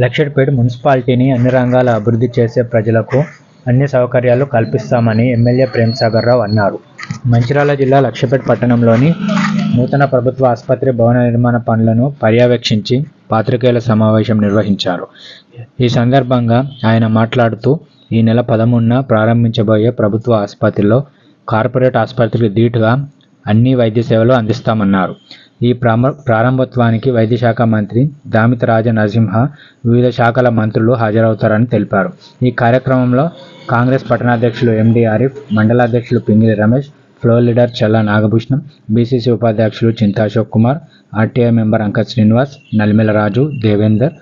లక్షెట్పేట మున్సిపాలిటీని అన్ని రంగాల అభివృద్ధి చేసే ప్రజలకు అన్ని సౌకర్యాలు కల్పిస్తామని ఎమ్మెల్యే ప్రేమ్సాగర్ రావు అన్నారు. మంచిర్యాల జిల్లా లక్షపేట పట్టణంలోని నూతన ప్రభుత్వ ఆసుపత్రి భవన నిర్మాణ పనులను పర్యవేక్షించి పాత్రికేయుల సమావేశం నిర్వహించారు. ఈ సందర్భంగా ఆయన మాట్లాడుతూ ఈ నెల పదమూడున ప్రారంభించబోయే ప్రభుత్వ ఆసుపత్రిలో కార్పొరేట్ ఆసుపత్రికి ధీటుగా అన్ని వైద్య సేవలు అందిస్తామన్నారు. ఈ ప్రామ ప్రారంభోత్సవానికి వైద్యశాఖ మంత్రి దామిత రాజ నరసింహ వివిధ శాఖల మంత్రులు హాజరవుతారని తెలిపారు. ఈ కార్యక్రమంలో కాంగ్రెస్ పట్టణాధ్యక్షులు MD Arif మండలాధ్యక్షులు Pingili Ramesh floor leader Challa Nagabhushanam BCC ఉపాధ్యక్షులు చింతాశోక్ కుమార్ ఆర్టీఐ మెంబర్ అంకత్ శ్రీనివాస్ నల్మెల రాజు దేవేందర్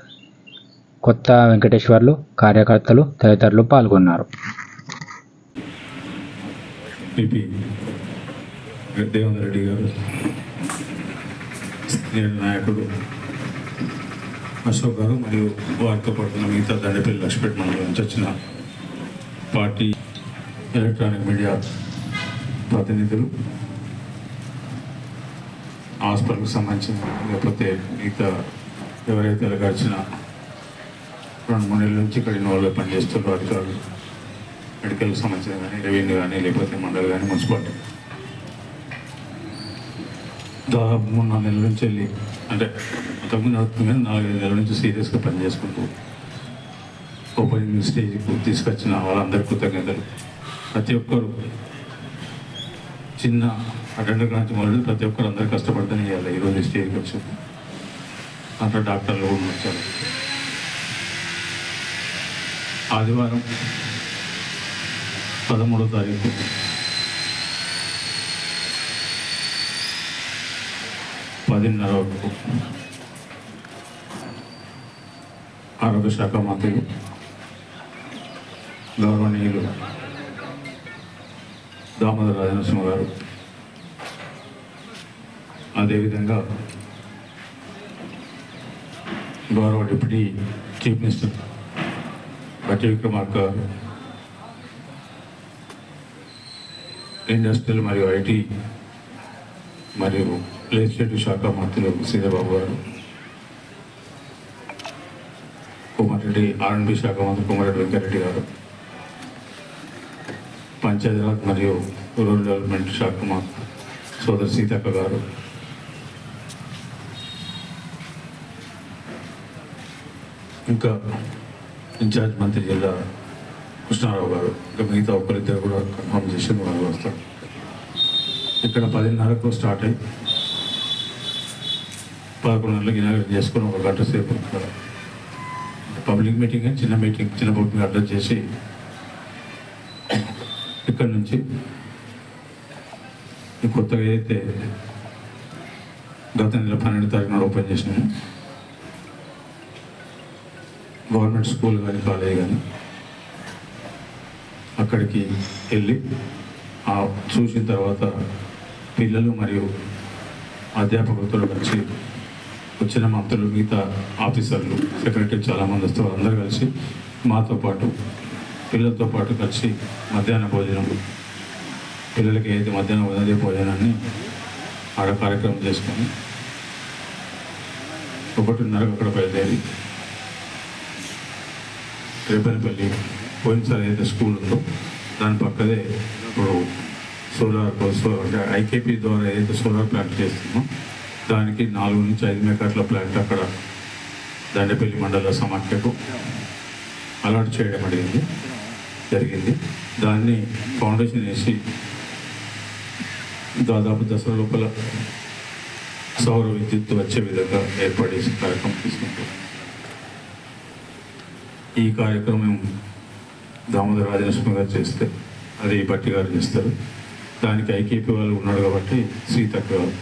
కొత్త వెంకటేశ్వర్లు కార్యకర్తలు తదితరులు పాల్గొన్నారు. రెడ్డి గారు. నేను నాయకుడు అశోక్ గారు మరియు వారితో పాటు మిగతా దండపల్లి లక్ష్మీపేట మండలం నుంచి వచ్చిన పార్టీ ఎలక్ట్రానిక్ మీడియా ప్రతినిధులు హాస్పిటల్కి సంబంధించిన లేకపోతే మిగతా ఎవరైతే వచ్చిన రెండు మూడు నెలల నుంచి ఇక్కడ ఇన్వాల్వ్ పనిచేస్తున్నారు అధికారులు మెడికల్కి సంబంధించిన కానీ రెవెన్యూ కానీ లేకపోతే మండలి కానీ మున్సిపాలిటీ. దాదాపు మూడు నాలుగు నెలల నుంచి వెళ్ళి అంటే అంతకుముందు నడుపుతుంది కానీ నాలుగైదు నెలల నుంచి సీరియస్గా పనిచేసుకుంటూ ఓపెనింగ్ స్టేజ్కి తీసుకొచ్చిన వాళ్ళందరికీ కృతజ్ఞతలు. ప్రతి ఒక్కరు చిన్న అటెండర్ నుంచి మొదలు ప్రతి ఒక్కరు అందరు కష్టపడితేనే చేయాలి ఈరోజు స్టేజ్కి వచ్చింది అంతా డాక్టర్లు కూడా వచ్చారు. ఆదివారం పదమూడో తారీఖు పదిన్నర ఆరోగ్య శాఖ మంత్రి గౌరవనీయులు దామోదర రాజనరసింహ గారు. అదేవిధంగా గౌరవ డిప్యూటీ చీఫ్ మినిస్టర్ బట్టి విక్రమార్క గారు ఇండస్ట్రియల్ మరియు ఐటీ మరియు లెజిస్లేటివ్ శాఖ మంత్రులు సీతాబాబు గారు కోమారెడ్డి ఆర్ఎండ్బి శాఖ మంత్రి కోమారెడ్డి వెంకరెడ్డి గారు పంచాయతీరాజ్ మరియు రూరల్ డెవలప్మెంట్ శాఖ మంత్రి సోదరి సీతక్క గారు ఇంకా ఇన్ఛార్జ్ మంత్రి జిల్లా కృష్ణారావు గారు ఇంకా మిగతా ఒక్కరిద్దరు కూడా కన్ఫర్మ్ చేసి వాళ్ళు వస్తారు ఇక్కడ పదిన్నరకు స్టార్ట్ అయ్యి పదకొండు గంటలకు ఇనాగరేట్ చేసుకుని ఒక గంట సేపు పబ్లిక్ మీటింగ్ అని చిన్న మీటింగ్ చిన్న మీటింగ్ అడ్రస్ చేసి ఇక్కడ నుంచి కొత్తగా ఏదైతే గత నెల పన్నెండు తారీఖున ఓపెన్ చేసినాము గవర్నమెంట్ స్కూల్ కానీ కాలేజ్ కానీ అక్కడికి వెళ్ళి ఆ చూసిన తర్వాత పిల్లలు మరియు అధ్యాపకులతో కలిసి వచ్చిన మంత్రులు మిగతా ఆఫీసర్లు సెక్రటరీ చాలామంది వస్తే అందరూ కలిసి మాతో పాటు పిల్లలతో పాటు కలిసి మధ్యాహ్న భోజనం పిల్లలకి ఏదైతే మధ్యాహ్నం ఉదయం భోజనాన్ని ఆడ కార్యక్రమం చేసుకొని ఒకటిన్నరకు అక్కడ బయలుదేరి రేపనిపల్లి పోయినసారి ఏదైతే స్కూల్ ఉందో దాని పక్కదే ఇప్పుడు సోలార్ సో- అంటే ఐకేపీ ద్వారా ఏదైతే సోలార్ ప్లాంట్ చేస్తున్నామో దానికి నాలుగు నుంచి ఐదు మెకాట్ల ప్లాంట్ అక్కడ దండపల్లి మండల సమాఖ్యకు అలాట్ చేయడం అడిగింది జరిగింది. దాన్ని ఫౌండేషన్ వేసి దాదాపు దసరా లోపల సౌర విద్యుత్ వచ్చే విధంగా ఏర్పాటు చేసిన కార్యక్రమం తీసుకుంటాం. ఈ కార్యక్రమం దామోదర రాజలక్ష్మి గారు చేస్తే అది భట్టి గారు చేస్తారు. దానికి ఐకేపీ వాళ్ళు ఉన్నాడు కాబట్టి సీతక్క గారు.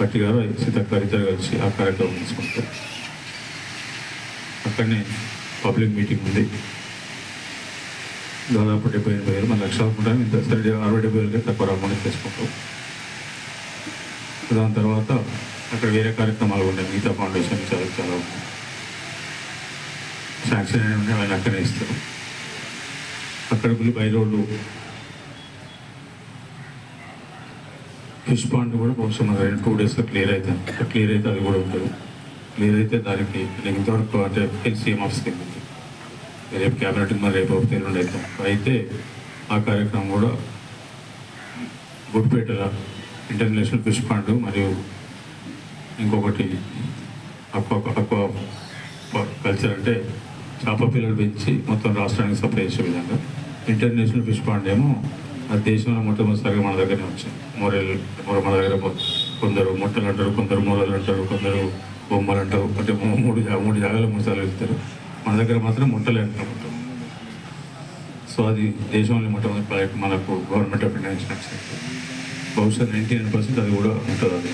భట్టి గారు సీతక్క ఇద్దరు కలిసి ఆ కార్యక్రమం తీసుకుంటారు. అక్కడనే పబ్లిక్ మీటింగ్ ఉంది. దాదాపు డెబ్బై ఎనభై వేలు మన లక్షలు అనుకుంటాం ఇంత సరే అరవై డెబ్బై వేలు తక్కువ రాకుండా చేసుకుంటాం. దాని తర్వాత అక్కడ వేరే కార్యక్రమాలు ఉన్నాయి. మిగతా ఫౌండేషన్ చాలా చాలా ఉన్నాయి. శాంక్షన్ అయిన ఉన్నాయి ఆయన అక్కడే ఇస్తారు. అక్కడ బై రోడ్డు ఫిష్ పాండ్ కూడా బహుశా మన రెండు టూ డేస్లో క్లియర్ అవుతుంది క్లియర్ అయితే అది కూడా ఉంటుంది. క్లియర్ అయితే దానికి నేను ఇంతవరకు అంటే ఎల్సీఎం ఆఫీస్కి వెళ్ళింది. రేపు క్యాబినెట్ మరి రేపు ఎల్లుండి అవుతాం అయితే ఆ కార్యక్రమం కూడా గుడిపేటల ఇంటర్నేషనల్ ఫిష్ పాండ్ మరియు ఇంకొకటి అక్వా అక్వా కల్చర్ అంటే చేప పిల్లలు పెంచి మొత్తం రాష్ట్రానికి సప్లై చేసే విధంగా. ఇంటర్నేషనల్ ఫిష్ పాండ్ ఏమో ఆ దేశంలో మొట్టమొదటిసారిగా మన దగ్గరనే వచ్చింది మోరల్ మన దగ్గర కొందరు మొట్టలు అంటారు కొందరు మూలలు అంటారు కొందరు బొమ్మలు అంటారు అంటే మూడు మూడు జాగాలు మూడు సార్లు వెళ్తారు. మన దగ్గర మాత్రం మొట్టలే అంటారు సో అది దేశంలో మొట్టమొదటి ప్రాజెక్ట్ మనకు గవర్నమెంట్ ఆఫ్ ఇండియా నుంచి బహుశా నైంటీ నైన్ పర్సెంట్ అది కూడా ఉంటుంది అది.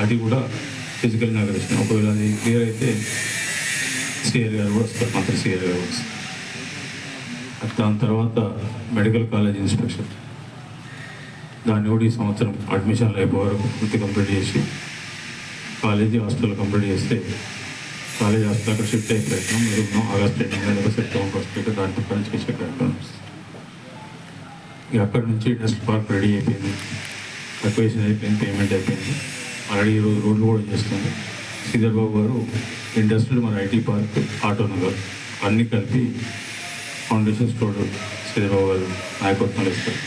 అది కూడా ఫిజికల్ ఇనాగ్రేషన్ ఒకవేళ అది క్లియర్ అయితే సిఆర్ గారు కూడా వస్తారు మంత్రి సిఆర్ గారు వస్తారు. దాని తర్వాత మెడికల్ కాలేజ్ ఇన్స్పెక్షన్. దాన్ని కూడా ఈ సంవత్సరం అడ్మిషన్లు అయిపోయే వరకు పూర్తి కంప్లీట్ చేసి కాలేజీ హాస్టల్ కంప్లీట్ చేస్తే కాలేజ్ హాస్టల్ అక్కడ షిఫ్ట్ అయ్యే ప్రయత్నం మీరు ఆగస్ట్ ఎండింగ్ సెప్టెంబర్ ఫస్ట్ దాని డిఫరెన్స్ చేసే ప్రయత్నం ఇక అక్కడ నుంచి ఇండస్ట్రీ పార్క్ రెడీ అయిపోయింది. అక్వేషన్ అయిపోయింది పేమెంట్ అయిపోయింది. ఆల్రెడీ ఈరోజు రోడ్లు కూడా చేస్తుంది శ్రీధర్ బాబు గారు ఇండస్ట్రియల్ మరి ఐటీ పార్క్ ఆటో నగర్ అన్నీ కలిపి ఫౌండేషన్ స్టోర్ శ్రీధర్ బాబు గారు నాయకత్వంలో ఇస్తారు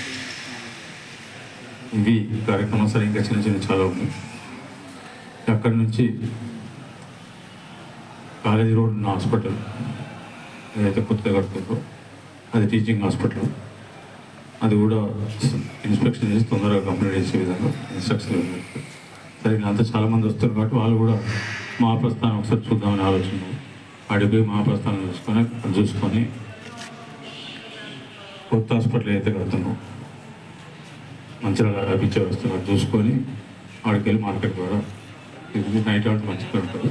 ఇవి కార్యక్రమం సరే ఇంకా చిన్న చిన్న చాలా ఉన్నాయి అక్కడి నుంచి కాలేజీ రోడ్ ఉన్న హాస్పిటల్ ఏదైతే కొత్తగా కడుతుందో అది టీచింగ్ హాస్పిటల్. అది కూడా ఇన్స్పెక్షన్ చేసి తొందరగా కంప్లీట్ చేసే విధంగా ఇన్స్ట్రక్షన్ సరే అంతా చాలామంది వస్తారు కాబట్టి వాళ్ళు కూడా మా ప్రస్థానం ఒకసారి చూద్దామని ఆలోచన అడిగి మా ప్రస్థానం చూసుకొని చూసుకొని కొత్త హాస్పిటల్ అయితే కడుతున్నాం మంచిగా అభిచ్చే వస్తున్నారు. చూసుకొని ఆడికి వెళ్ళి మార్కెట్ ద్వారా. ఇది నైట్ అవుట్ మంచిగా ఉంటుంది.